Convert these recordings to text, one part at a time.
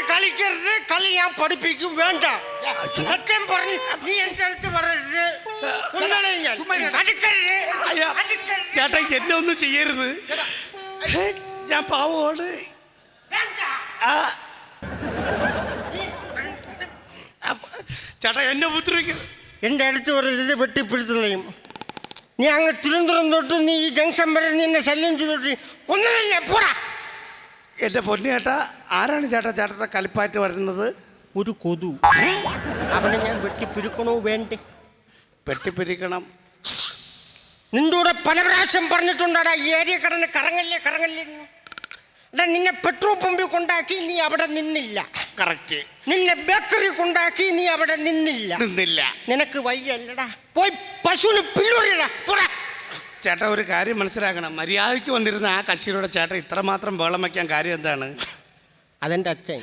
അടുത്ത് കളിക്കരുത് കളി ഞാൻ പഠിപ്പിക്കും വേണ്ട. സത്യം പറഞ്ഞ് നീ എന്റെ അടുത്ത് പറയരുത്. കൊന്നുകളയും ഞാൻ. അടുക്കരുത്. അടുക്കരുത്. ചേട്ടാ എന്നെ ഒന്നും ചെയ്യരുത്. ഞാൻ പാവമാണ്. ആ. ചേട്ടാ എന്നെ ഉപദ്രവിക്കരുത് എന്റെ അടുത്ത് പറയരുത് വെട്ടിപ്പിടുത്തുകയും നീ അങ്ങ് തിരുവനന്തപുരം തൊട്ട് നീ ഈ ജംഗ്ഷൻ വരെ നിന്നെ ശല്യം ചെയ്തോട്ട് കൊന്നുകളല്ലേ പോടാ. എന്റെ പൊന്നു ചേട്ടാ ആരാണ് ചേട്ടാ ചേട്ടന്റെ കലിപ്പാറ്റ് വരുന്നത്? ഒരു കൊതു. അവനെ ഞാൻ വെട്ടിപ്പിരിക്കണോ വേണ്ടേ? വെട്ടിപ്പിരിക്കണം. നിന്റെ കൂടെ പല പ്രാവശ്യം പറഞ്ഞിട്ടുണ്ടാടാ ഈ ഏരിയ കിടന്ന് കറങ്ങല്ലേ കറങ്ങല്ലേ എടാ നിന്നെ പെട്രോൾ പമ്പിൽ കൊണ്ടാക്കി നീ അവിടെ നിന്നില്ല. കറക്റ്റ്. നിന്നെ ബേക്കറി കൊണ്ടാക്കി നീ അവിടെ നിന്നില്ല. നിന്നില്ല. നിനക്ക് വയ്യല്ലടാ. പോയി പശുവിന് പില്ലുറിയടാ പോടാ. ചേട്ടാ ഒരു കാര്യം മനസ്സിലാക്കണം. മര്യാദയ്ക്ക് വന്നിരുന്ന ആ കക്ഷിയിലൂടെ ചേട്ടൻ ഇത്രമാത്രം വേളം വയ്ക്കാൻ കാര്യം എന്താണ്? അതെന്റെ അച്ഛൻ.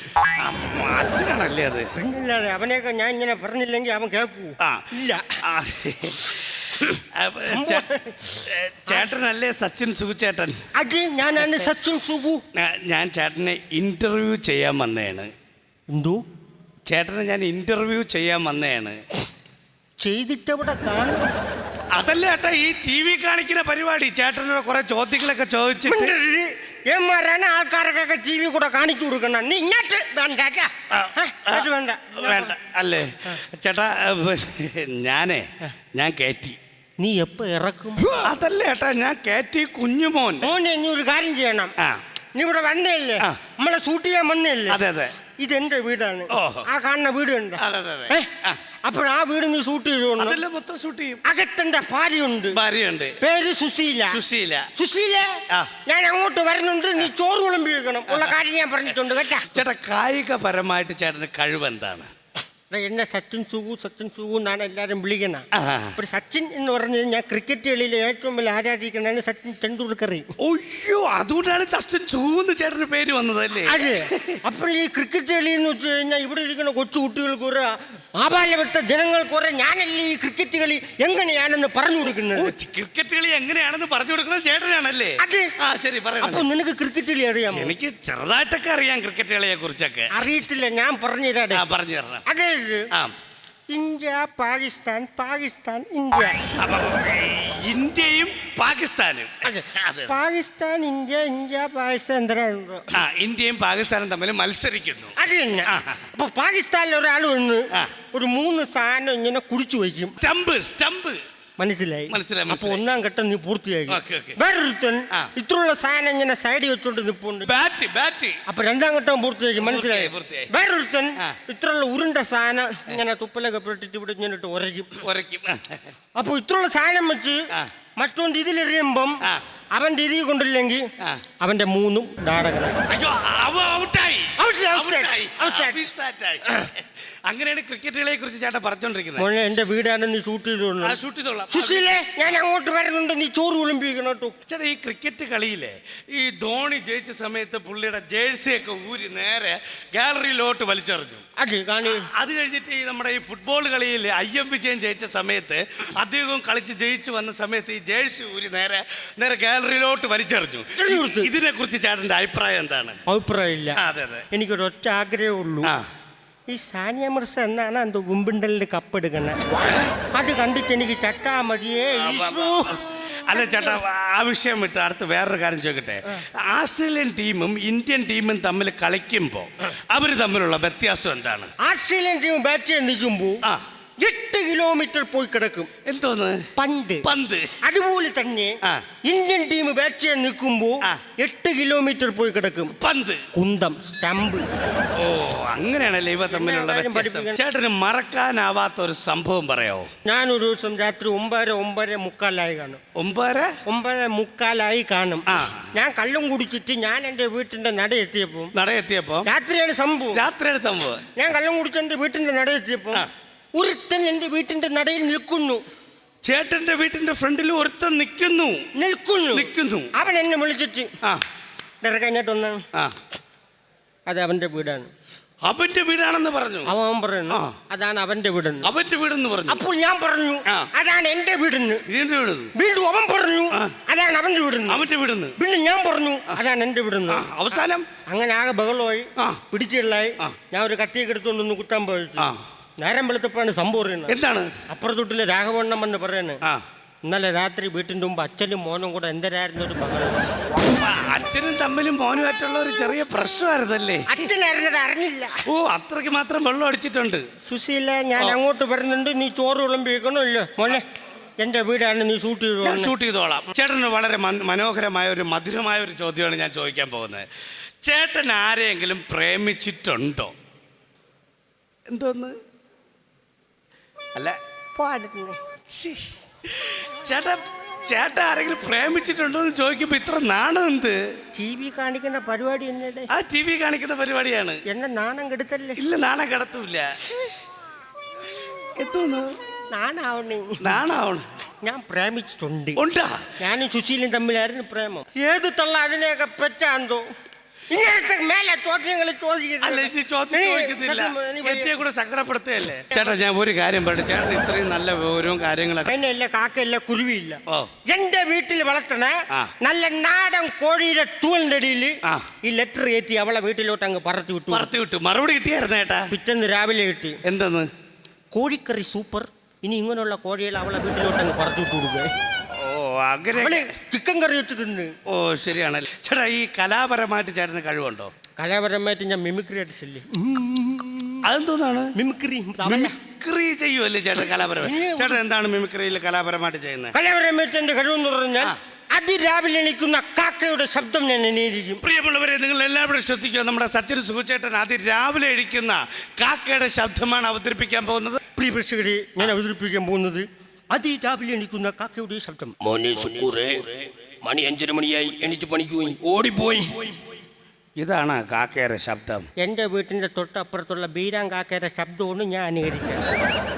അച്ഛനാണല്ലേ അത്? പിന്നില്ലാതെ അവനെയൊക്കെ ഞാൻ ഇങ്ങനെ പറഞ്ഞില്ലെങ്കിൽ അവൻ കേൾക്കൂ. ആ. ഇല്ല. ആ. അപ്പൊ ചേ- ചേട്ടനല്ലേ സച്ചിൻ സുഖുചേട്ടൻ അത് ഞാനാണ് സച്ചിൻ സുഖു. ഞാ- ഞാൻ ചേട്ടനെ ഇന്റർവ്യൂ ചെയ്യാൻ വന്നതാണ്. എന്തോ? ചേട്ടനെ ഞാൻ ഇന്റർവ്യൂ ചെയ്യാൻ വന്നതാണ്. ചെയ്തിട്ടവിടെ കാണും? അതല്ല ചേട്ടാ ഈ ടി വി കാണിക്കുന്ന പരിപാടി? ചേട്ടനോട് കുറെ ചോദ്യങ്ങളൊക്കെ ചോദിച്ചിട്ട് ഏമാരാണ് ആൾക്കാർക്കൊക്കെ ടി വി കൂടെ കാണിച്ചു കൊടുക്കണം? നീ ഇങ്ങോട്ട് വേണ്ട വേണ്ട. വേണ്ട. അല്ലേ? ചേട്ടാ ഞാനേ ഞാൻ കയറ്റി നീ എപ്പോ ഇറക്കും? അതല്ല ഏട്ടാ ഞാൻ കയറ്റി കുഞ്ഞുമോൻ. മോനെ ഇനി ഒരു കാര്യം ചെയ്യണം. നീ ഇവിടെ വന്നേല്ലേ. നമ്മളെ ഷൂട്ട് ചെയ്യാൻ വന്നേല്ലേ അതെ അതെ. ഇതെന്റെ വീടാണ്. ആ കാണുന്ന വീട് ഉണ്ട് അതെ അതെ. അപ്പോൾ ആ വീട് നീ ഷൂട്ട് ചെയ്യുന്നു അതല്ല മൊത്തം ഷൂട്ട് ചെയ്യും. അകത്തെന്റെ ഭാര്യയുണ്ട്. ഭാര്യയുണ്ട്. പേര് സുശീല. സുശീല. സുശീല ഞാൻ അങ്ങോട്ട് വരുന്നുണ്ട് നീ ചോറ് വിളമ്പി വെക്കണം. ഉള്ള കാര്യം ഞാൻ പറഞ്ഞിട്ടുണ്ട് കേട്ടാ? ചേട്ടാ കായികപരമായിട്ട് ചേട്ടന് കഴിവ് എന്താണ് എന്നെ സച്ചിൻ സുഗു സച്ചിൻ സുഗു എന്നാണ് എല്ലാരും വിളിക്കണ. ആ. ഒരു സച്ചിൻ എന്ന് പറഞ്ഞത് ഞാൻ ക്രിക്കറ്റ് കളിയിൽ ഏറ്റവും വലിയ ആരാധിക്കുന്നതാണ് സച്ചിൻ ടെണ്ടുൽക്കർ. ഒയ്യോ അതുകൊണ്ടാണ് ജസ്റ്റിൻ ചൂന്ന് ചേട്ടന് പേര് വന്നതല്ലേ? അതെ. അപ്പോൾ ഈ ക്രിക്കറ്റ് കളി എന്ന് വെച്ച് കഴിഞ്ഞാൽ ഇവിടെ ഇരിക്കുന്ന കൊച്ചു കുട്ടികൾക്ക് ഒരു ആപാലവൃത്ത ജനങ്ങൾ കുറെ ഞാനല്ലേ ഈ ക്രിക്കറ്റ് കളി എങ്ങനെയാണെന്ന് പറഞ്ഞു കൊടുക്കുന്നത്? ക്രിക്കറ്റ് കളി എങ്ങനെയാണെന്ന് പറഞ്ഞു കൊടുക്കുന്നത് ചേട്ടനാണല്ലേ? അതെ. ആ ശരി അപ്പൊ നിനക്ക് ക്രിക്കറ്റ് കളി അറിയാമോ? എനിക്ക് ചെറുതായിട്ടൊക്കെ അറിയാം ക്രിക്കറ്റ് കളിയെ കുറിച്ചൊക്കെ അറിയത്തില്ല ഞാൻ പറഞ്ഞു തരാം. പറഞ്ഞു തരാം അതെ ഇന്ത്യ പാകിസ്ഥാൻ പാകിസ്ഥാൻ ഇന്ത്യ. അപ്പൊ, ഇന്ത്യയും പാകിസ്ഥാനും. അതെ. അതെ. പാകിസ്ഥാൻ ഇന്ത്യ ഇന്ത്യ പാകിസ്ഥാൻ എന്തിനാണോ ആ ഇന്ത്യയും പാകിസ്ഥാനും തമ്മിൽ മത്സരിക്കുന്നു. അത് തന്നെ. ആ. അപ്പൊ പാകിസ്ഥാനിൽ ഒരാൾ വന്ന് ആ. ഒരു മൂന്ന് സാധനം ഇങ്ങനെ കുടിച്ചു വയ്ക്കും. Stump stump. മനസ്സിലായി മനസ്സിലായി, അപ്പൊ മനസ്സിലായി. ഒന്നാം ഘട്ടം നീ പൂർത്തിയായി ഓക്കേ, ഓക്കേ. വേറൊരുത്തൻ ആ. ഇത്രയുള്ള സാധനം ഇങ്ങനെ സൈഡിൽ വെച്ചോണ്ട് നിപ്പുണ്ട് ബാറ്റ് ബാറ്റ് അപ്പൊ രണ്ടാം ഘട്ടം പൂർത്തിയാക്കി മനസ്സിലായി പൂർത്തിയായി. വേറൊരുത്തൻ ആ. ഇത്രയുള്ള ഉരുണ്ട സാധനം ഇങ്ങനെ തുപ്പലൊക്കെ പെട്ടിട്ട് ഇവിടെ ഇങ്ങനെ ഇട്ട് ഉരയ്ക്കും ഉരയ്ക്കും അപ്പൊ ഇത്രയുള്ള സാധനം വെച്ച് ആ. മറ്റോണ്ട് ഇതിലെറിയുമ്പം ആ. അവന്റെ ഇതിൽ കൊണ്ടില്ലെങ്കിൽ ആ. അവന്റെ മൂന്നും ഡാടകളായി അയ്യോ അവ ഔട്ടായി Out, out, out, out. അങ്ങനെയാണ് ക്രിക്കറ്റ് കളിയെ കുറിച്ച് ചേട്ടൻ പറഞ്ഞോണ്ടിരിക്കുന്നത്. മോനെ എന്റെ വീടാണ് നീ ഷൂട്ട് ചെയ്തോളൂ. ഷൂട്ട് ചെയ്തോളാം. സുശീലേ ഞാൻ അങ്ങോട്ട് വരുന്നുണ്ട് നീ ചോറ് വിളമ്പിക്കണം കേട്ടോ. ചേട്ടാ ഈ ക്രിക്കറ്റ് കളിയിലെ ഈ ധോണി ജയിച്ച സമയത്ത് പുള്ളിയുടെ ജേഴ്സിയൊക്കെ ഊരി നേരെ ഗാലറിയിലോട്ട് വലിച്ചെറിഞ്ഞു. അതെ കാണി. അത് കഴിഞ്ഞിട്ട് ഈ നമ്മുടെ ഈ ഫുട്ബോൾ കളിയിൽ ഐ എം വിജയൻ ജയിച്ച സമയത്ത് അദ്ദേഹവും കളിച്ച് ജയിച്ചു വന്ന സമയത്ത് ഈ ജേഴ്സി ഊരി നേരെ നേരെ ഗാലറിയിലോട്ട് വലിച്ചെറിഞ്ഞു. ഇതിനെ കുറിച്ച് ചേട്ടന്റെ അഭിപ്രായം എന്താണ്? അഭിപ്രായമില്ല. ഇല്ല അതെ അതെ. എനിക്കൊരു ഒറ്റ ആഗ്രഹമേ ഉള്ളൂ ആ. ഈ സാനിയ മിർസ എന്നാണ് എന്തോ വിമ്പിണ്ടലിൽ കപ്പ് എടുക്കണത് അത് കണ്ടിട്ട് എനിക്ക് ചട്ടാ മതിയേ ഈശോ. അല്ല ചേട്ടാ ആ വിഷയം വിട്ട് അടുത്ത് വേറൊരു കാര്യം ചോദിക്കട്ടെ. ആസ്ട്രേലിയൻ ടീമും ഇന്ത്യൻ ടീമും തമ്മിൽ കളിക്കുമ്പോൾ അവർ തമ്മിലുള്ള വ്യത്യാസം എന്താണ്? ആസ്ട്രേലിയൻ ടീം ബാറ്റ് ചെയ്യാൻ നിൽക്കുമ്പോൾ ആ. എട്ട് കിലോമീറ്റർ പോയി കിടക്കും. എന്തോന്ന്? പന്ത്. പന്ത്. അതുപോലെ തന്നെ ഇന്ത്യൻ ടീം ബാറ്റ് ചെയ്യാൻ നിൽക്കുമ്പോ. എട്ട് കിലോമീറ്റർ പോയി കിടക്കും. പന്ത്. കുന്തം സ്റ്റമ്പ്. ഓ അങ്ങനെയാണല്ലേ ഇവ തമ്മിലുള്ള വ്യത്യാസം. ചേട്ടന് മറക്കാനാവാത്ത ഒരു സംഭവം പറയാവോ? ഒരു ദിവസം രാത്രി ഒമ്പതര ഒമ്പതര മുക്കാലായി കാണും. ഒമ്പതര? ഒമ്പത് മുക്കാലായി കാണും. ആ. ഞാൻ കള്ളും കുടിച്ചിട്ട് ഞാൻ എന്റെ വീട്ടിന്റെ നട എത്തിയപ്പോ നടയെത്തിയപ്പോ? രാത്രിയാണ് സംഭവം. രാത്രിയുടെ സംഭവം. ഞാൻ കള്ളം കുടിച്ച് എന്റെ വീട്ടിന്റെ നട എത്തിയപ്പോ ആ. ഒരുത്തൻ എന്റെ വീട്ടിന്റെ നടയിൽ നിൽക്കുന്നു. ചേട്ടന്റെ വീട്ടിന്റെ ഫ്രണ്ടിൽ ഒരുത്തൻ നിൽക്കുന്നു. നിൽക്കുന്നു. നിൽക്കുന്നു. അവൻ എന്നെ വിളിച്ചിട്ട് ആ. ആ. അത് അവന്റെ വീടാണ്. അവന്റെ വീടാണെന്ന് പറഞ്ഞു. അവൻ പറയുന്നു അതാണ് അവന്റെ വീടെന്ന്. അവന്റെ വീടെന്ന് പറഞ്ഞു. അപ്പോൾ ഞാൻ പറഞ്ഞു അതാണ് എന്റെ വീടെന്ന്. വീട് വീണ്ടും അവൻ പറഞ്ഞു അതാണ് അവന്റെ വീട് അവന്റെ വീടെന്ന്. പിന്നെ ഞാൻ പറഞ്ഞു അതാണ് എന്റെ വീടെന്ന്. അവസാനം? അങ്ങനെ ആകെ ബഹളമായി. പിടിച്ചുള്ളായി ഞാൻ ഒരു കത്തിയൊക്കെ എടുത്തുകൊണ്ടൊന്ന് കുത്താൻ പോയി. നേരം വെളുത്തപ്പോഴാണ് സംഭവം അറിയുന്നത്. എന്താണ്? അപ്പുറത്തൊട്ടിലെ രാഘവണ്ണം എന്ന് പറയുന്നത് ഇന്നലെ രാത്രി വീട്ടിന്റെ മുമ്പ് അച്ഛനും മോനും കൂടെ എന്തരായിരുന്നു ഒരു ആ, അച്ഛനും തമ്മിലും മോനുമായിട്ടുള്ള ഒരു ചെറിയ പ്രശ്നമായിരുന്നല്ലേ? അച്ഛനായിരുന്നത് അറിഞ്ഞില്ല. ഓ അത്രയ്ക്ക് മാത്രം വെള്ളം അടിച്ചിട്ടുണ്ട്. സുശീല ഞാൻ അങ്ങോട്ട് വരുന്നുണ്ട്. നീ ചോറ് വിളമ്പിക്കണോ ഇല്ല മോനെ എന്റെ വീടാണ്. നീ ഷൂട്ട് ചെയ്തു ഞാൻ ഷൂട്ട് ചെയ്തോളാം. ചേട്ടന് വളരെ മനോഹരമായ ഒരു മധുരമായ ഒരു ചോദ്യമാണ് ഞാൻ ചോദിക്കാൻ പോകുന്നത്. ചേട്ടൻ ആരെയെങ്കിലും പ്രേമിച്ചിട്ടുണ്ടോ? എന്തോന്ന്? അല്ല. ഛീ. ചേട്ടാ ചേട്ട ആരെങ്കിലും പ്രേമിച്ചിട്ടുണ്ടോ എന്ന് ചോദിക്കുമ്പോ ഇത്ര നാണം എന്ത് ടി വി കാണിക്കുന്ന പരിപാടി എന്നടെ ആ ടി വി കാണിക്കുന്ന പരിപാടിയാണ്. എന്നെ നാണം കെടുത്തല്ലേ? ഇല്ല നാണം കിടത്തൂല എന്തോന്ന്? നാണാവണേ. നാണാവണം. ഞാൻ പ്രേമിച്ചിട്ടുണ്ട്. ഉണ്ടാ. ഞാനും സുശീലും തമ്മിലായിരുന്നു പ്രേമം. ഏത് തള്ള അതിനെയൊക്കെ പെറ്റാന്തോ? ഇങ്ങനത്തെ മേലെ ചോദ്യങ്ങൾ അല്ല ഇനി ചോദ്യം ചോദിക്കുന്നില്ല എന്നെ കൂടെ സങ്കടപ്പെടുത്തുകയല്ലേ? ചേട്ടാ ഞാൻ ഒരു കാര്യം പറഞ്ഞു ചേട്ടൻ ഇത്രയും നല്ല വിവരവും കാര്യങ്ങളൊക്കെ അതിനല്ല കാക്കയില്ല കുരുവിയില്ല. ഓ. എന്റെ വീട്ടിൽ വളർത്തണ ആ. നല്ല നാടൻ കോഴിയുടെ തൂലിന്റെ അടിയിൽ ആ. ഈ ലെറ്റർ കയറ്റി അവളെ വീട്ടിലോട്ട് അങ്ങ് പറത്തി വിട്ടു. പറത്തി വിട്ടു. മറുപടി കിട്ടിയായിരുന്നു ചേട്ടാ? പിറ്റേന്ന് രാവിലെ കിട്ടി. എന്തെന്ന്? കോഴിക്കറി സൂപ്പർ. ഇനി ഇങ്ങനെയുള്ള കോഴികൾ അവളെ വീട്ടിലോട്ട് അങ്ങ് പറത്തി വിട്ടു കൊടുക്കുക ഓ അങ്ങനെ ചിക്കൻ കറി വെച്ച് തിന്ന്. ഓ ശരിയാണല്ലേ ചേട്ടാ ഈ കലാപരമായിട്ട് ചേട്ടന് കഴിവുണ്ടോ? കലാപരമായിട്ട് ഞാൻ മിമിക്രി അടിച്ചില്ലേ അതെന്തോന്നാണ്? മിമിക്രി മിമിക്രി ചെയ്യുമല്ലേ ചേട്ടൻ കലാപരമായി ചേട്ടൻ എന്താണ് മിമിക്രിയിൽ കലാപരമായിട്ട് ചെയ്യുന്നത്? കലാപരമായിട്ട് എന്റെ കഴിവെന്ന് പറഞ്ഞാൽ അതിരാവിലെ എണീക്കുന്ന കാക്കയുടെ ശബ്ദം ഞാൻ എണീരിക്കും പ്രിയമുള്ളവരെ നിങ്ങൾ എല്ലാവരും ശ്രദ്ധിക്കുക നമ്മുടെ സച്ചിൻ സുഖചേട്ടൻ അതിരാവിലെ എഴിക്കുന്ന കാക്കയുടെ ശബ്ദമാണ് അവതരിപ്പിക്കാൻ പോകുന്നത്. പ്രിയ പ്രേക്ഷകരെ ഞാൻ അവതരിപ്പിക്കാൻ പോകുന്നത് അതിരാവിലെ എണീക്കുന്ന കാക്കയുടെ ശബ്ദം. മോനെ സുക്കൂറേ മണി അഞ്ചര മണിയായി. എണീറ്റ് പണിക്കുകയും പോയി ഓടിപ്പോയി. ഇതാണ് കാക്കയുടെ ശബ്ദം. എന്റെ വീട്ടിന്റെ തൊട്ടപ്പുറത്തുള്ള ബീരാൻ കാക്കയുടെ ശബ്ദമാണ് ഞാൻ അനുകരിച്ചത്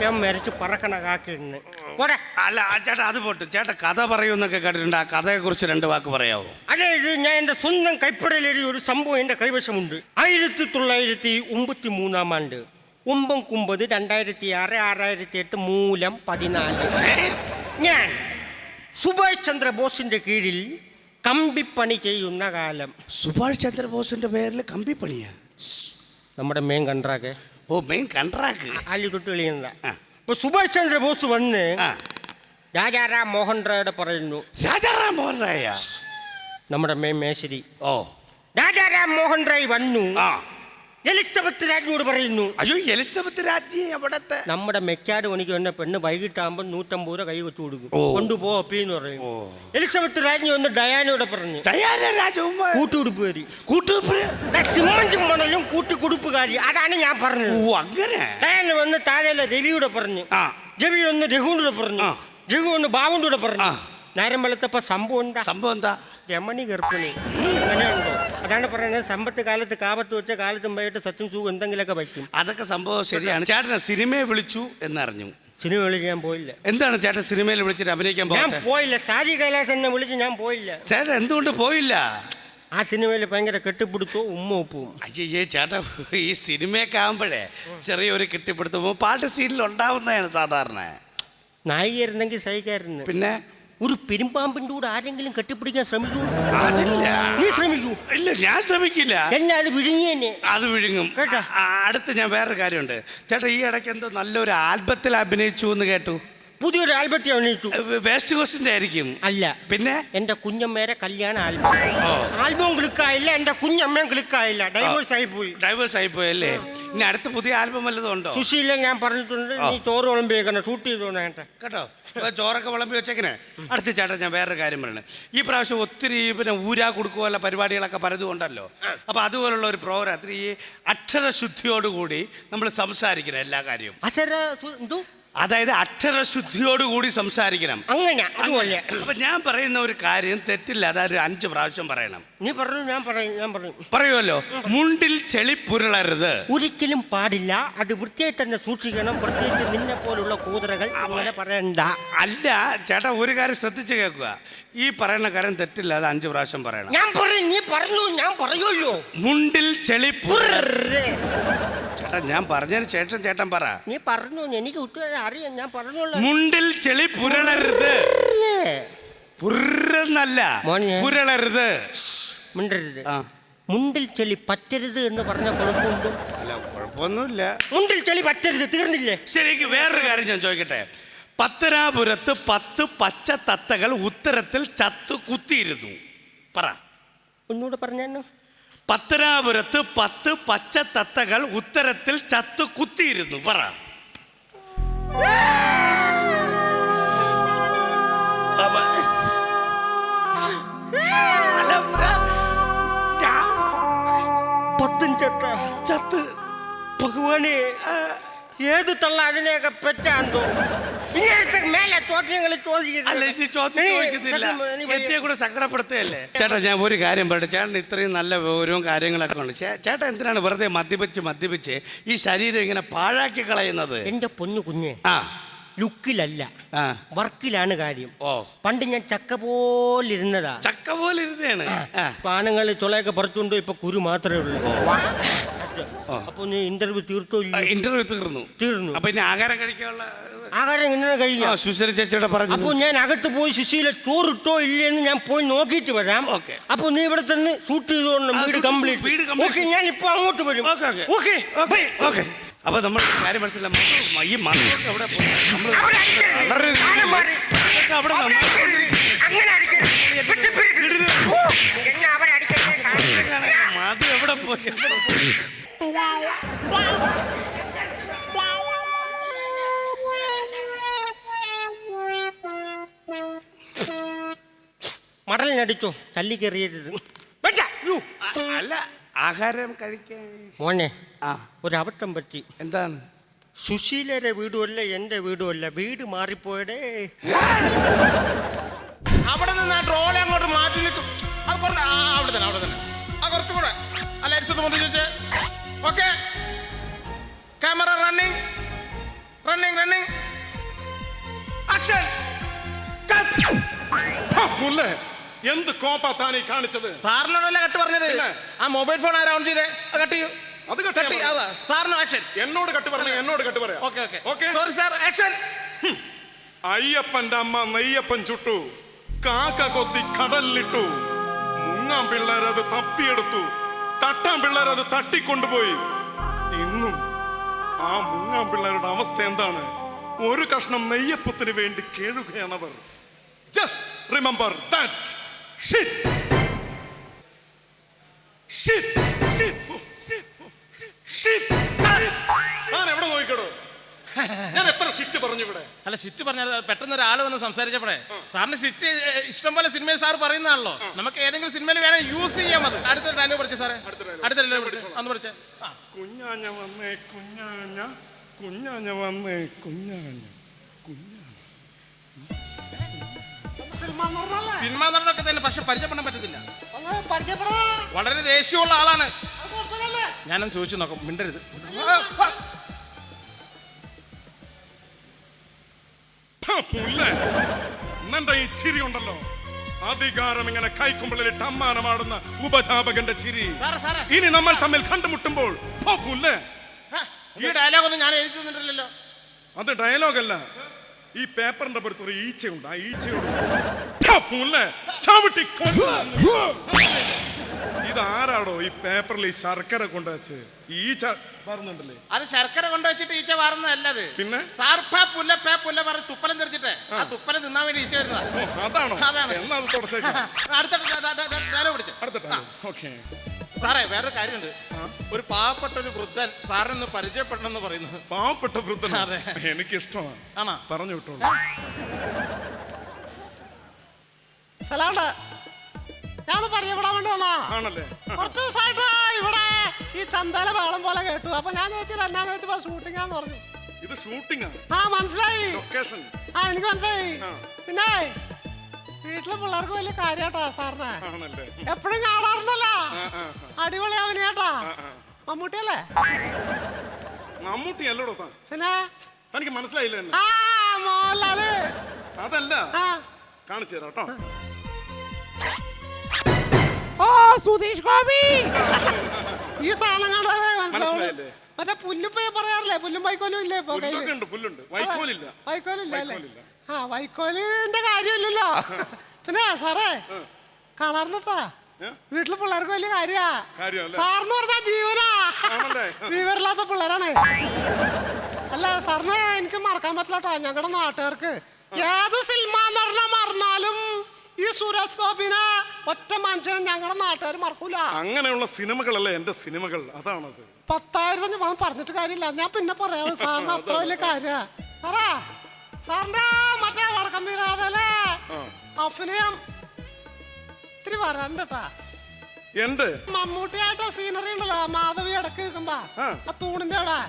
ഞാൻ മരിച്ച് പറക്കണ കാക്കയെന്ന് പോടെ അല്ല ആ ചേട്ടാ അത് പോട്ട്. ചേട്ടാ കഥ പറയുമെന്നൊക്കെ കേട്ടിട്ടുണ്ട്. ആ കഥയെക്കുറിച്ച് രണ്ട് വാക്ക് പറയാവോ? ഇത് ഞാൻ എന്റെ സ്വന്തം കൈപ്പടയിൽ ഒരു സംഭവം എന്റെ കൈവശമുണ്ട്. ആയിരത്തി തൊള്ളായിരത്തി ഒമ്പത്തി മൂന്നാം ആണ്ട് ഒമ്പം കുമ്പത് രണ്ടായിരത്തി ആറ് ആറായിരത്തി എട്ട് മൂലം പതിനാല്. ഞാൻ സുഭാഷ് ചന്ദ്രബോസിന്റെ കീഴിൽ കമ്പിപ്പണി ചെയ്യുന്ന കാലം. സുഭാഷ് ചന്ദ്രബോസിന്റെ പേരിൽ കമ്പിപ്പണിയാ? നമ്മുടെ മെയിൻ കൺട്രാക്ക് ഓ മെയിൻ കൺട്രാക്ക് ആലി വിളിക്കുന്ന ഇപ്പൊ. സുഭാഷ് ചന്ദ്രബോസ് വന്ന് ആ. രാജാറാം മോഹൻ റായുടെ പറയുന്നു. രാജാറാം മോഹൻ റായ? നമ്മുടെ മെയിൻ മേശരി. ഓ. രാജാറാം മോഹൻ റായ് വന്നു. ആ. എലിസബത്ത് രാജ്ഞിയോട് പറയുന്നു. അയ്യോ എലിസബത്ത് രാജ്ഞി അവിടത്തെ നമ്മുടെ മെക്കാട് പണിക്ക് വന്ന പെണ്ണ് വൈകിട്ടാകുമ്പോൾ നൂറ്റമ്പത് രൂപ കൈ വെച്ചു കൊടുക്കും. കൊണ്ടുപോ അപ്പീന്ന് പറയും എലിസബത്ത് രാജ്ഞി വന്ന് ഡയാനോട് പറഞ്ഞു. ഡയാന രാജകുമാർ കൂട്ടുകുടുപ്പ്? വരി കൂട്ടുപ്രിയ സിമ്മൻ ചിമ്മണലും കൂട്ടുകുടുപ്പുകാരി. അതാണ് ഞാൻ പറഞ്ഞത്. ഓ അങ്ങനെ? ഡയാന വന്ന് താഴെയുള്ള രവിയുടെ പറഞ്ഞു. രവി ഒന്ന് രഘുവിനോട് പറഞ്ഞു. രഘു ഒന്ന് ബാബുവിനോട് പറഞ്ഞു. നേരം വെളുത്തപ്പോ സംഭവം എന്താ? സംഭവം എന്താ? രമണി ഗർഭിണി. അങ്ങനെയുണ്ടോ അതാണ് പറയുന്നത് സമ്പത്ത് കാലത്ത് കാപത്ത് വെച്ച കാലത്തും പോയിട്ട് സത്യം സുഖം എന്തെങ്കിലുമൊക്കെ പറ്റും അതൊക്കെ സംഭവം ശരിയാണ്. ചേട്ടനെ സിനിമയെ വിളിച്ചു എന്നറിഞ്ഞു. സിനിമ വിളിച്ച് ഞാൻ പോയില്ല. എന്താണ് ചേട്ടൻ സിനിമയിൽ വിളിച്ചിട്ട് അഭിനയിക്കാൻ ഞാൻ പോയില്ല. സാജി കൈലാസ് എന്നെ വിളിച്ച് ഞാൻ പോയില്ല. ചേട്ടൻ എന്തുകൊണ്ട് പോയില്ല? ആ സിനിമയിൽ ഭയങ്കര കെട്ടിപ്പിടുത്തോ ഉമ്മ ഉപ്പും. അയ്യേ ചേട്ടാ ഈ സിനിമയൊക്കെ ആകുമ്പോഴേ ചെറിയൊരു കെട്ടിപ്പിടുത്തോ പാട്ട് സീനിൽ ഉണ്ടാവുന്നതാണ് സാധാരണ. നായികയായിരുന്നെങ്കിൽ സഹിക്കായിരുന്നു. പിന്നെ? ഒരു പെരുമ്പാമ്പിന്റെ കൂടെ ആരെങ്കിലും കെട്ടിപ്പിടിക്കാൻ ശ്രമിക്കൂ? അതില്ല. നീ ശ്രമിക്കൂ. ഇല്ല ഞാൻ ശ്രമിക്കില്ല. എന്നാലും വിഴുങ്ങി തന്നെ അത് വിഴുങ്ങും. കേട്ടോ? അടുത്ത് ഞാൻ വേറൊരു കാര്യമുണ്ട്. ചേട്ടാ ഈ ഇടയ്ക്ക് എന്തോ നല്ലൊരു ആൽബത്തിൽ അഭിനയിച്ചു എന്ന് കേട്ടു. പുതിയൊരു ആൽബത്തെ അഭിനയിച്ചു. വേസ്റ്റ് കോസ്റ്റിന്റെ ആയിരിക്കും. അല്ല. പിന്നെ? എന്റെ കുഞ്ഞമ്മേരെ കല്യാണ ആൽബം. ആൽബവും ക്ലിക്കായില്ല എന്റെ കുഞ്ഞമ്മയും ക്ലിക്കായില്ല ഡൈവേഴ്സ് ആയി പോയി ഡൈവേഴ്സ് ആയി പോയല്ലേ ഇനി അടുത്ത പുതിയ ആൽബം വല്ലതും ഉണ്ടോ? സുശീല ഞാൻ പറഞ്ഞിട്ടുണ്ട് നീ ചോറ് വിളമ്പി വെക്കണം ഷൂട്ട് ചെയ്തോണേ കേട്ടോ? ചോറൊക്കെ വിളമ്പി വെച്ചേക്കനെ അടുത്ത ചേട്ടാ ഞാൻ വേറൊരു കാര്യം പറയണേ. ഈ പ്രാവശ്യം ഒത്തിരി പിന്നെ ഊരാ കൊടുക്കുക പരിപാടികളൊക്കെ പലതും ഉണ്ടല്ലോ അപ്പൊ അതുപോലുള്ള ഒരു പ്രോഗ്രാം ഈ അക്ഷരശുദ്ധിയോടുകൂടി നമ്മൾ സംസാരിക്കണം എല്ലാ കാര്യവും. അക്ഷര എന്തോ? അതായത് അക്ഷരശുദ്ധിയോടുകൂടി സംസാരിക്കണം. അങ്ങനെ അതുപോലെ. അപ്പൊ ഞാൻ പറയുന്ന ഒരു കാര്യം തെറ്റില്ല. അതായത് അഞ്ചു പ്രാവശ്യം പറയണം. നീ പറഞ്ഞു ഞാൻ പറയും ഞാൻ പറയും. പറയുമല്ലോ? മുണ്ടിൽ ചെളി പുരളരുത്. ഒരിക്കലും പാടില്ല. അത് വൃത്തിയായി തന്നെ സൂക്ഷിക്കണം. പ്രത്യേകിച്ച് നിന്നെ പോലുള്ള കൂതറകൾ അങ്ങനെ പറയണ്ട. അല്ല ചേട്ടാ ഒരു കാര്യം ശ്രദ്ധിച്ച് കേൾക്കുക. ഈ പറയുന്ന കാര്യം തെറ്റില്ല. അത് അഞ്ച് പ്രാവശ്യം പറയണം. ഞാൻ പറയും നീ പറഞ്ഞു ഞാൻ പറയുമല്ലോ. മുണ്ടിൽ ചെളി ഉർറ്. ചേട്ടാ ഞാൻ പറഞ്ഞതിന് ശേഷം ചേട്ടൻ പറ. നീ പറഞ്ഞു എനിക്ക് ഉത്തരം അറിയാം ഞാൻ പറഞ്ഞോളാം. മുണ്ടിൽ ചെളി പുരളരുത്. പുരന്നല്ല മോനെ. പുരളരുത്. മിണ്ടരുത്. ആ. മുണ്ടിൽ ചെളി പറ്റരുത് എന്ന് പറഞ്ഞ കുഴപ്പമുണ്ടോ? അല്ല കുഴപ്പമൊന്നുമില്ല. മുണ്ടിൽ ചെളി പറ്റരുത് തീർന്നില്ലേ? ശരിക്ക് വേറൊരു കാര്യം ഞാൻ ചോദിക്കട്ടെ? പത്തനാപുരത്ത് പത്ത് പച്ച തത്തകൾ ഉത്തരത്തിൽ ചത്തു കുത്തിയിരുന്നു. പറ. ഒന്നുകൂടെ പറഞ്ഞു പത്തനാപുരത്ത് പത്ത് പച്ച തത്തകൾ ഉത്തരത്തിൽ ചത്തു കുത്തിയിരുന്നു. പറ. അപ്പ- അല്ല, ഞാൻ പത്തും ചട്ട ചത്ത് ഭഗവാനെ ഏത് തള്ള അതിനെയൊക്കെ പെറ്റാന്തോ ഇങ്ങനത്തെ മേലെ ചോദ്യങ്ങൾ അല്ല ഇനി ചോദ്യം ചോദിക്കുന്നില്ല എന്നെ കൂടെ സങ്കടപ്പെടുത്തുകയല്ലേ? ചേട്ടാ ഞാൻ ഒരു കാര്യം പറയട്ടെ. ചേട്ടൻ ഇത്രയും നല്ല വിവരവും കാര്യങ്ങളൊക്കെ ഉണ്ട്. ചേ- ചേട്ടൻ എന്തിനാണ് വെറുതെ മദ്യപിച്ച് മദ്യപിച്ച് ഈ ശരീരം ഇങ്ങനെ പാഴാക്കി കളയുന്നത്? എന്റെ പൊന്നു കുഞ്ഞ് ആ. ലുക്കിലല്ല ആ. വർക്കിലാണ് കാര്യം. ഓ. പണ്ട് ഞാൻ ചക്ക പോലിരുന്നതാ. ചക്ക പോലെ ഇരുന്നാണ് ആ. പാനങ്ങൾ ചുളയൊക്കെ പറിച്ചുകൊണ്ട് ഇപ്പൊ കുരു മാത്രമേ ഉള്ളൂ. അപ്പൊ നീ ഇന്റർവ്യൂ തീർത്തോ ഇല്ല ഇന്റർവ്യൂ തീർന്നു. തീർന്നു. അപ്പൊ ഇനി ആഹാരം കഴിക്കാനുള്ള ആഹാരം ഇങ്ങനെ കഴിയാം സുശീല ചേച്ചിയുടെ പറഞ്ഞു. അപ്പൊ ഞാൻ അകത്ത് പോയി സുശീല ചോറിട്ടോ ഇല്ലെന്ന് ഞാൻ പോയി നോക്കിയിട്ട് വരാം. ഓക്കെ. അപ്പൊ നീ ഇവിടെ തന്നെ ഷൂട്ട് ചെയ്തോണ്ട് വീട് കംപ്ലീറ്റ്. ഓക്കെ ഞാൻ ഇപ്പൊ അങ്ങോട്ട് വരും. Okay okay. ഓക്കെ അപ്പൊ നമ്മൾ കാര്യം മനസ്സിലായി. ഈ മണ്ണൊക്കെ അവിടെ പോയി? നമ്മൾ അവിടെ മടലിനടിച്ചോ തല്ലി കയറിയരുത് വേണ്ട, യ്യോ. അ- അല്ല ആഹാരം കഴിക്കാൻ. മോനെ ആ. ഒരബദ്ധം പറ്റി. എന്താണ്? സുശീലരെ വീടുമല്ല എന്റെ വീടുമല്ല. വീട് മാറിപ്പോയടേ. അവിടെ നിന്ന് ആ ട്രോളെ അങ്ങോട്ട് മാറ്റി നിൽക്കും. അത് കുറച്ച് ആ അവിടെ തന്നെ അവിടെ തന്നെ. ആ കുറച്ചും കൂടെ. അല്ല അരിച്ചത് മുതൽ ചോദിച്ചേ okay camera running running running action മുല്ലേ? എന്ത് കോപ്പാ താനീ കാണിച്ചത്? സാറിനോടല്ല കട്ട് പറഞ്ഞത്. ആ മൊബൈൽ ഫോൺ ആരാ ഓൺ ചെയ്തേ? കട്ട് ചെയ്യൂ. അത് കട്ട് സാറിന് ആക്ഷൻ എന്നോട് കട്ട് പറഞ്ഞു എന്നോട് കട്ട് പറയാം. Okay okay. Okay? Sorry sir action അയ്യപ്പന്റെ അമ്മ നെയ്യപ്പൻ ചുട്ടു. കാക്ക കൊത്തി കടലിലിട്ടു. മുങ്ങാൻ പിള്ളേരത് തപ്പിയെടുത്തു. തട്ടാൻ പിള്ളേരത് തട്ടിക്കൊണ്ടുപോയി. ഇന്നും ആ മുങ്ങാൻ പിള്ളേരുടെ അവസ്ഥ എന്താണ്? ഒരു കഷ്ണം നെയ്യപ്പത്തിന് വേണ്ടി കേഴുകയാണവർ. Just remember that shit shit, shit. ഞാൻ എവിടെ നോക്കിക്കടോ? ഞാൻ എത്ര ഷിറ്റ് പറഞ്ഞു ഇവിടെ? അല്ല സിറ്റ് പറഞ്ഞാൽ പെട്ടെന്ന് ഒരാൾ വന്ന് സംസാരിച്ചപ്പോഴേ. സാറിന് സിറ്റ് ഇഷ്ടം പോലെ സിനിമയിൽ സാർ പറയുന്നതാണല്ലോ. നമുക്ക് ഏതെങ്കിലും സിനിമയിൽ വേണേൽ യൂസ് ചെയ്യാൻ മതി അടുത്ത ഡയലോഗ് പഠിച്ചേ സാറേ. അടുത്ത ഡയലോഗ് പഠിച്ചു. അന്ന് പഠിച്ചേ. കുഞ്ഞാഞ്ഞ വന്നേ കുഞ്ഞാഞ്ഞ കുഞ്ഞാഞ്ഞ വന്നേ കുഞ്ഞാഞ്ഞ കുഞ്ഞാഞ്ഞ സിനിമ നടനൊക്കെ തന്നെ പക്ഷെ പരിചയപ്പെടാൻ പറ്റത്തില്ല. വളരെ ദേഷ്യമുള്ള ആളാണ്. ഞാനൊന്ന് ചോദിച്ചു നോക്കാം. മിണ്ടരുത്. നിന്റെ ഈ ചിരി ഉണ്ടല്ലോ? അധികാരം ഇങ്ങനെ കൈക്കുമ്പിളിലിട്ട് അമ്മാനമാടുന്ന ഉപജാപകന്റെ ചിരി. ഇനി നമ്മൾ തമ്മിൽ കണ്ടുമുട്ടുമ്പോൾ ഈ ഡയലോഗ് ഒന്നും ഞാൻ എഴുതി തന്നിട്ടില്ലല്ലോ. അത് ഡയലോഗല്ല. ഈ പേപ്പറിന്റെ പുറത്ത് ഒരു ഈച്ചയുണ്ട്. ആ ഈച്ചയോട് ഇതാരാടോ. ചവിട്ടി ഈ പേപ്പറിൽ ഈ ശർക്കര കൊണ്ടുവച്ച് ഈച്ച പറഞ്ഞുണ്ടല്ലേ അത് ശർക്കര കൊണ്ടുവച്ചിട്ട് ഈച്ച പറഞ്ഞതല്ലത് പിന്നെ? സാർപ്പാ പുല്ല പേ പുല്ല പറഞ്ഞ് തുപ്പലം തെറിച്ചിട്ട്. ആ. തുപ്പലം തിന്നാൻ വേണ്ടി ഈച്ച വരുന്നതാ. അതാണോ? അതാണ്. എന്നാ അത് തുടച്ചേക്കാം. അടുത്ത അടുത്ത ഓക്കെ. സാറേ വേറൊരു കാര്യമുണ്ട്. ഒരു പാവപ്പെട്ട ഒരു വൃദ്ധൻ സാറിനൊന്ന് പരിചയപ്പെടണം എന്ന് പറയുന്നു പാവപ്പെട്ട വൃദ്ധൻ അതെ. എനിക്ക് ഇഷ്ടമാണ് ആണോ? പറഞ്ഞു വിട്ടോളൂ. സലാണ്ട് ഞാൻ പരിചയപ്പെടാൻ വേണ്ടി വന്നാ ആണല്ലേ? കുറച്ച് ദിവസമായിട്ട് ഇവിടെ ഈ ചന്തല വേളം പോലെ കേട്ടു. അപ്പൊ ഞാൻ ചോദിച്ചത് എന്നാന്ന് ചോദിച്ചപ്പോ ഷൂട്ടിംഗ് ആന്ന് പറഞ്ഞു. ഇത് ഷൂട്ടിംഗ് ആ മനസ്സിലായി. ലൊക്കേഷൻ ആ എനിക്ക് മനസ്സിലായി. പിന്നെ വീട്ടിലെ പിള്ളേർക്ക് വലിയ കാര്യാട്ടാ സാറിനെ. ആണല്ലേ? എപ്പോഴും കാണാറുണ്ടല്ലോ. അടിപൊളിയാവനേട്ടാ അടിപൊളി അവനെയാട്ടാ. മമ്മൂട്ടിയല്ലേ? മമ്മൂട്ടി അല്ലടോ താൻ. പിന്നെ? തനിക്ക് മനസ്സിലായില്ല എന്നെ. ആ മോഹൻലാൽ. അതല്ല. ആ. കാണിച്ചു തരാം കേട്ടോ. ഓ സുധീഷ് ഗോപി. ഈ സാധനം കണ്ടാലേ മനസ്സിലാവുള്ളൂ മനസ്സിലായില്ലേ? മറ്റേ പുല്ലുപ്പയെ പറയാറില്ലേ? പുല്ലും വൈക്കോലും ഇല്ലേ ഇപ്പൊ പുല്ലൊക്കെ ഉണ്ട് പുല്ലുണ്ട്. വൈക്കോലില്ല. വൈക്കോലില്ല അല്ലേ? വൈക്കോലില്ല. ആ വൈക്കോലിന്റെ കാര്യമില്ലല്ലോ. പിന്നെ സാറേ കാണാറുണ്ടാ വീട്ടിലെ പിള്ളേർക്ക് വലിയ കാര്യാ? സാറിന് പറഞ്ഞാ ജീവനാ. വിവരില്ലാത്ത വിവരമില്ലാത്ത പിള്ളേരാണ്. അല്ല സാറിന് എനിക്ക് മറക്കാൻ പറ്റില്ല കേട്ടോ ഞങ്ങളുടെ നാട്ടുകാർക്ക് ഏത് സിനിമ നടന്ന മറന്നാലും ഈ സുരേഷ് ഗോപിനെ ഒറ്റ മനുഷ്യനെ ഞങ്ങളുടെ നാട്ടുകാർ മറക്കൂല. അങ്ങനെയുള്ള സിനിമകളല്ലേ എന്റെ സിനിമകൾ? അതാണത്. പത്തായിരത്തി അഞ്ഞൂറ് പറഞ്ഞിട്ട് കാര്യമില്ല. ഞാൻ പിന്നെ പറയാം. സാറിന് അത്ര വലിയ കാര്യ. സാറാ സാറിന്റെ അഭിനയം ഇത്തിരി വരാണ്ടട്ടാ. എന്റെ മമ്മൂട്ടിയായിട്ട് സീനറി ഉണ്ടല്ലോ മാധവി ഇടയ്ക്ക് നിൽക്കുമ്പോ ആ. തൂണിന്റെ അവിടെ.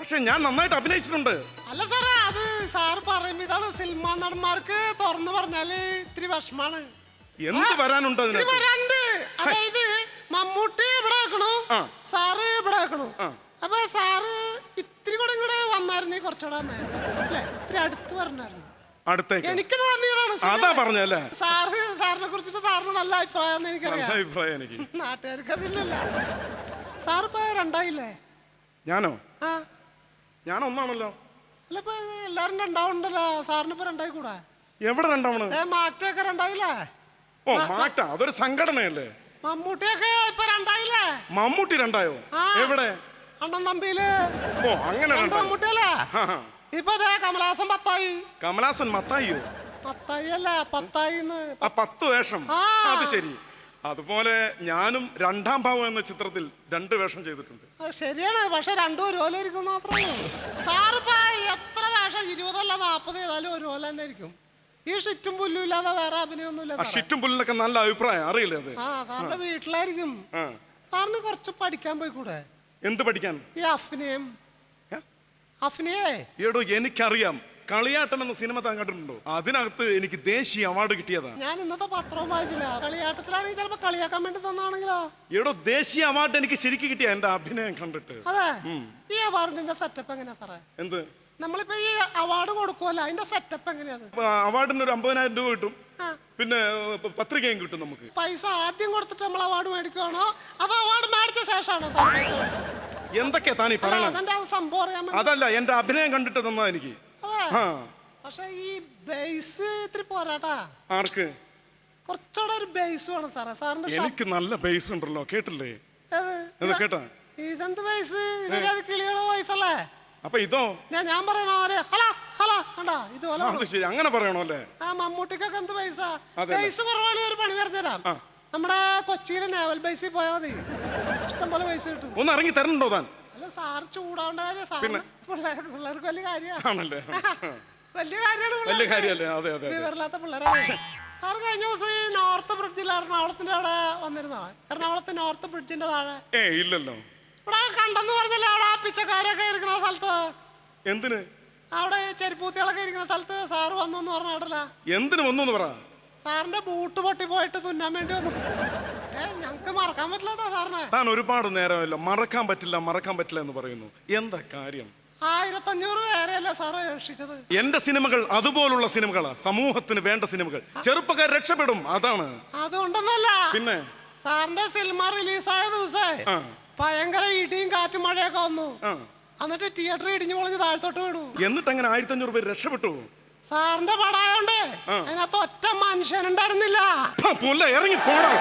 പക്ഷെ ഞാൻ നന്നായിട്ട് അഭിനയിച്ചിട്ടുണ്ട്. അല്ല സാറേ അത് സാറ് പറയുമ്പോ ഇതാണ് സിനിമാ നടന്മാർക്ക് തുറന്നു പറഞ്ഞാൽ ഇത്തിരി വിഷമാണ്. എന്ത് വരാനുണ്ട് ഇത്തിരി വരാണ്ട് അതായത് മമ്മൂട്ടി ഇവിടെ വെക്കണു. സാറ് ഇവിടെ വെക്കണു. അപ്പൊ സാറ് ഇത്തിരി കൂടെ ഇങ്ങോട്ട് വന്നായിരുന്നു കുറച്ചുകൂടെ അല്ലേ? ഇത്തിരി അടുത്ത് പറഞ്ഞായിരുന്നു. അടുത്തേക്ക്. എനിക്ക് തോന്നിയതാണ് അതാ? പറഞ്ഞല്ലേ സാറ് സാറിനെ കുറിച്ചിട്ട് സാറിന് നല്ല അഭിപ്രായം നല്ല എനിക്കറിയാം. അഭിപ്രായം എനിക്ക്. നാട്ടുകാർക്ക് അതില്ലല്ല. സാറിപ്പോ രണ്ടായില്ലേ? ഞാനോ? ആ. ഞാൻ ഒന്നാണല്ലോ അല്ല ഇപ്പൊ എല്ലാരും രണ്ടാവുണ്ടല്ലോ. സാറിന് ഇപ്പൊ രണ്ടായി കൂടാ എവിടെ രണ്ടാണ് ഏ മാറ്റൊക്കെ രണ്ടായില്ലേ? ഓ മാറ്റ. അതൊരു സംഘടനയല്ലേ? മമ്മൂട്ടിയൊക്കെ ഇപ്പൊ രണ്ടായില്ലേ? മമ്മൂട്ടി രണ്ടായോ? ആ. എവിടെ? അണ്ണൻ തമ്പിയിൽ. ഓ അങ്ങനെ രണ്ട് രണ്ടായി. മമ്മൂട്ടിയല്ലേ ആ, ആ. ഇപ്പൊ ദേ കമലാസൻ പത്തായി. കമലാസൻ മത്തായിയോ? പത്തായി അല്ല പത്തായി ആ പത്ത് വേഷം. ആ. അത് ശരി. അതുപോലെ ഞാനും രണ്ടാം ഭാവം എന്ന ചിത്രത്തിൽ രണ്ട് വേഷം ചെയ്തിട്ടുണ്ട്. ശരിയാണ് പക്ഷെ രണ്ടും ഒരു ഓല ഇരിക്കും മാത്രമേ ഉള്ളൂ. സാറിപ്പോ എത്ര വേഷം ഇരുപതല്ല നാപ്പത് ഏതായാലും ഓല തന്നെ ഇരിക്കും. ഈ ഷിറ്റും പുല്ലും ഇല്ലാതെ വേറെ അഭിനയൊന്നുമില്ല ആ. ഷിറ്റും പുല്ലിനൊക്കെ നല്ല അഭിപ്രായം അറിയില്ല അത്? ആ സാറിന്റെ വീട്ടിലായിരിക്കും. ആ. സാറിന് കുറച്ച് പഠിക്കാൻ പോയി കൂടെ എന്ത് പഠിക്കാൻ? ഈ അഫ്നയം ഏ? എടോ എനിക്കറിയാം. കളിയാട്ടം എന്ന സിനിമ താൻ കണ്ടിട്ടുണ്ടോ? അതിനകത്ത് എനിക്ക് ദേശീയ അവാർഡ് കിട്ടിയതാണ് ഞാൻ ഇന്നത്തെ പത്രവും വായിച്ചില്ല. കളിയാട്ടത്തിലാണെങ്കിൽ ചിലപ്പോ കളിയാക്കാൻ വേണ്ടി തന്നാണെങ്കിലോ? എടോ ദേശീയ അവാർഡ് എനിക്ക് ശരിക്കും കിട്ടിയ എന്റെ അഭിനയം കണ്ടിട്ട്. അതെ. ഈ അവാർഡിന്റെ സെറ്റപ്പ് എങ്ങനെയാ സാറേ? എന്ത്? നമ്മളിപ്പോ ഈ അവാർഡ് കൊടുക്കുമല്ലോ അതിന്റെ സെറ്റപ്പ് എങ്ങനെയാണ് അവാർഡിന് ഒരു അമ്പതിനായിരം രൂപ കിട്ടും. പിന്നെ പത്രികയും കിട്ടും നമുക്ക്. പൈസ ആദ്യം കൊടുത്തിട്ട് നമ്മൾ അവാർഡ് മേടിക്കുവാണോ? അതോ അവാർഡ് മേടിച്ച ശേഷമാണോ സാറേ? എന്തൊക്കെയാ താനീ പറയണത്? അതെന്റെ സംഭവം അറിയാൻ വേണ്ടി. അതല്ല എന്റെ അഭിനയം കണ്ടിട്ട് തന്നാ എനിക്ക്. അതെ. ആ പക്ഷെ ഈ ബേസ് ഇത്തിരി പോരാട്ടാ. ആർക്ക്? കുറച്ചുകൂടെ ഒരു ബേസ് വേണം സാറേ. സാറിന്റെ ശബ്ദം എനിക്ക് നല്ല ബേസ് ഉണ്ടല്ലോ കേട്ടില്ലേ? ഏത്? ഇത്. കേട്ടാ? ഇതെന്ത് ബേസ്? ഇതൊരു കിളിയുടെ വോയിസ് അല്ലേ? അപ്പൊ ഇതോ? ഞാൻ ഞാൻ പറയണ ഹലോ ഹലോ കണ്ടാ? ഇതുപോലെ അത് ശരി. അങ്ങനെ പറയണോ അല്ലേ? ആ മമ്മൂട്ടിക്കൊക്കെ എന്ത് പൈസ അതെ. പൈസ കുറവാണെങ്കിൽ ഒരു പണി പറഞ്ഞുതരാം ആ. നമ്മുടെ കൊച്ചിയിലെ നേവൽ ബേസിൽ പോയാൽ മതി. ഇഷ്ടംപോലെ പൈസ കിട്ടും. ഒന്ന് ഇറങ്ങി തരണുണ്ടോ താൻ? അല്ല സാർ ചൂടാവേണ്ട കാര്യം സാർ പിള്ളേർ പിള്ളേർക്ക് വലിയ കാര്യമാണ് ആണല്ലേ? വലിയ കാര്യമാണ് വലിയ. കാര്യല്ലേ അതെ അതെ അതെ. വിവരമില്ലാത്ത പിള്ളേരാണ്. സാർ കഴിഞ്ഞ ദിവസം ഈ നോർത്ത് ബ്രിഡ്ജിൽ എറണാകുളത്തിന്റെ അവിടെ വന്നിരുന്നോ? എറണാകുളത്ത് നോർത്ത് ബ്രിഡ്ജിന്റെ താഴെ. ഏ ഇല്ലല്ലോ. ഇവിടെ കണ്ടെന്ന് പറഞ്ഞല്ലേ അവിടെ ആ പിച്ചക്കാരൊക്കെ ഇരിക്കുന്ന സ്ഥലത്ത്? എന്തിന്? അവിടെ ചെരുപ്പൂത്തികളൊക്കെ ഇരിക്കുന്ന സ്ഥലത്ത് സാറ് വന്നു എന്ന് പറഞ്ഞ അവിടെ എന്തിന് വന്നു എന്ന് പറ? സാറിന്റെ ബൂട്ട് പൊട്ടി പോയിട്ട് തുന്നാൻ വേണ്ടി വന്നു. ഏ ഞങ്ങക്ക് മറക്കാൻ പറ്റില്ല കേട്ടോ സാറിനെ. താൻ ഒരുപാട് നേരമല്ല. മറക്കാൻ പറ്റില്ല മറക്കാൻ പറ്റില്ല എന്ന് പറയുന്നു. എന്താ കാര്യം? ആയിരത്തഞ്ഞൂറ് പേരെയല്ലേ സാറേ രക്ഷിച്ചത്? എന്റെ സിനിമകൾ അതുപോലുള്ള സിനിമകളാ. സമൂഹത്തിന് വേണ്ട സിനിമകൾ. ചെറുപ്പക്കാർ രക്ഷപ്പെടും അതാണ്. അതുകൊണ്ടൊന്നല്ല. പിന്നെ? സാറിന്റെ സിനിമ റിലീസായ ദിവസേ ആ. ഭയങ്കര ഇടിയും കാറ്റും മഴയൊക്കെ വന്നു. ആ. എന്നിട്ട് തിയേറ്റർ ഇടിഞ്ഞു പൊളിഞ്ഞ് താഴ്ത്തോട്ട് വീണു. എന്നിട്ട് അങ്ങനെ ആയിരത്തി അഞ്ഞൂറ് പേര് രക്ഷപ്പെട്ടു. സാറിന്റെ പടായോണ്ട്. അതിനകത്ത് ഒറ്റ മനുഷ്യനുണ്ടായിരുന്നില്ല ഇറങ്ങി പോണം